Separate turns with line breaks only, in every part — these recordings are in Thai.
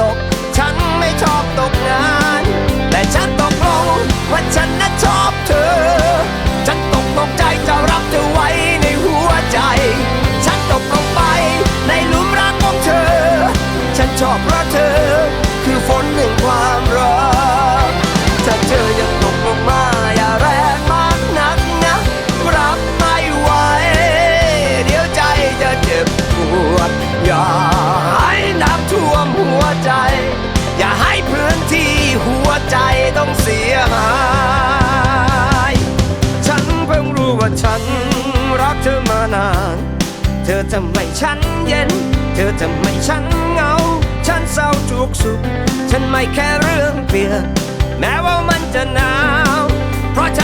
ตก ฉันไม่ชอบตกงาน แต่ฉันตกลงว่าฉันน่ะชอบเธอ ฉันตกลงใจจะรับเธอไว้ในหัวใจ ฉันตกลงไปในหลุมรักของเธอ ฉันชอบเพราะเธอ คือฝนแห่งความรักถ้าเธอยังตกลงมาอย่าแรงมากนักนะรับไม่ไหวเดี๋ยวใจจะเจ็บปวดอย่า หัวใจ อย่าให้พื้นที่หัวใจต้องเสียหาย ฉันเพิ่งรู้ว่าฉันรักเธอมานาน เธอทำให้ฉันเย็น เธอทำให้ฉันเหงา ฉันเศร้าทุกสุข ฉันไม่แค่เรื่องเปลี่ยนแม้ว่ามันจะหนาว เพราะฉัน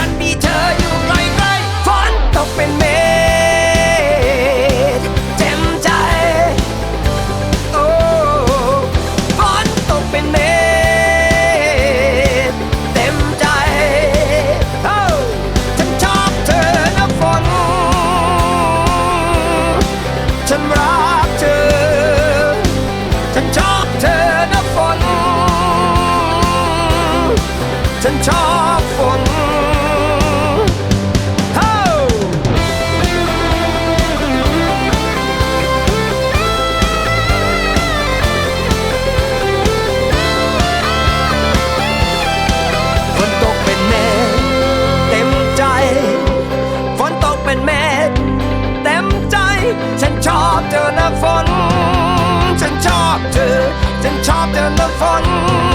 เธอนะฝน ฉันชอบเธอ ฉันชอบเธอหน้าฝน